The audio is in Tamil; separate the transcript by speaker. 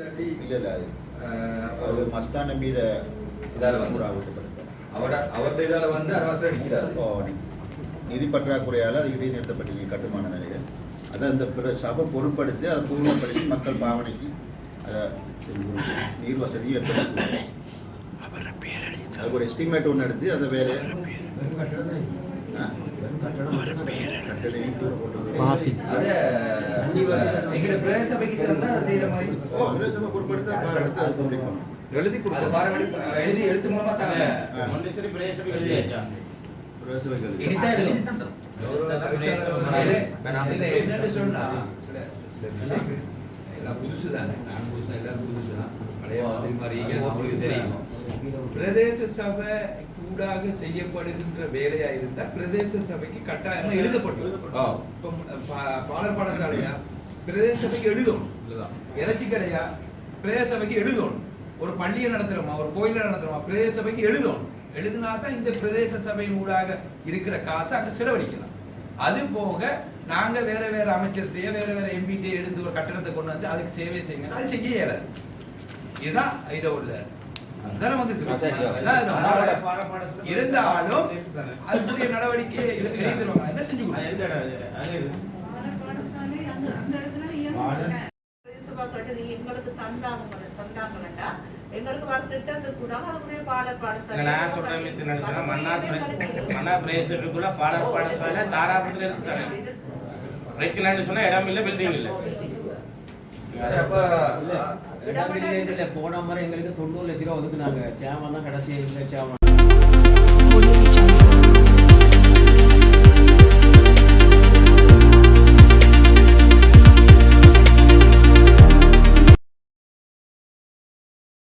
Speaker 1: இல்லை இல்லை அது மஸ்தான் நம்பியில
Speaker 2: இதால் வந்து அவட அவருடைய இதால் வந்து அரவாசில் அடிக்கிறாரு
Speaker 1: ஓ நிதி பற்றாக்குறையால் அது இடைநிறுத்தப்பட்டிருக்கு கட்டுமான வேலைகள் அதை அந்த பிற சபை பொருட்படுத்தி அதை பூர்வப்படுத்தி மக்கள் பாவனைக்கு அதை நீர் வசதி ஏற்படுத்தி அதுக்கு ஒரு எஸ்டிமேட் ஒன்று எடுத்து அதை வேறு
Speaker 2: கட்டடம் போட்டு பாசி சபைக்கு தந்தா
Speaker 3: எழுதி
Speaker 2: எழுதி எழுத்து மூலமா தாங்க
Speaker 4: எழுதியாச்சா
Speaker 3: நான் புதுசு. எல்லாரும் பழைய மாதிரி மாதிரி தெரியும். பிரதேச சபை கூடாக செய்யப்படுகின்ற வேலையா இருந்தா பிரதேச சபைக்கு கட்டாயமா எழுதப்படும். இப்போ பாலர் பாடசாலையா? பிரதேச சபைக்கு எழுதணும் இறைச்சி கடையா? பிரதேச சபைக்கு எழுதணும். ஒரு பள்ளியை நடத்துறோமா? ஒரு கோயிலை நடத்துறோமா? பிரதேச சபைக்கு எழுதணும். எழுதினா தான் இந்த பிரதேச சபையின் ஊடாக இருக்கிற காசை அங்க செலவழிக்கலாம். அது போக நாங்க வேற வேற அமைச்சர்கிட்டயோ வேற வேற எம்பிட்டே எடுத்து ஒரு கட்டணத்தை கொண்டு வந்து அதுக்கு சேவை செய்யுங்க. அது செய்ய இயலாது. இதுதான் ஐடியா உள்ள இருந்தாலும் அதுக்குரிய நடவடிக்கை எழுதிடுவாங்க செஞ்சு
Speaker 5: எங்களுக்கு தந்தாங்க எங்களுக்கு வர திட்டத்துக்கு கூட அதுக்குரிய பாடசாலை
Speaker 4: நான் சொல்றேன் மிஸ் என்ன பிர- மன்னார் பிரதேசத்துக்குள்ள பாலர் பாடசாலை தாராபுரத்துல பிரச்சனைன்னு சொன்னா இடம் இல்ல பில்டிங் இல்ல.
Speaker 6: போன முறை எங்களுக்கு தொண்ணூறு லட்ச ரூபா ஒதுக்குனாங்க சேவன் தான் கடைசி சேவன்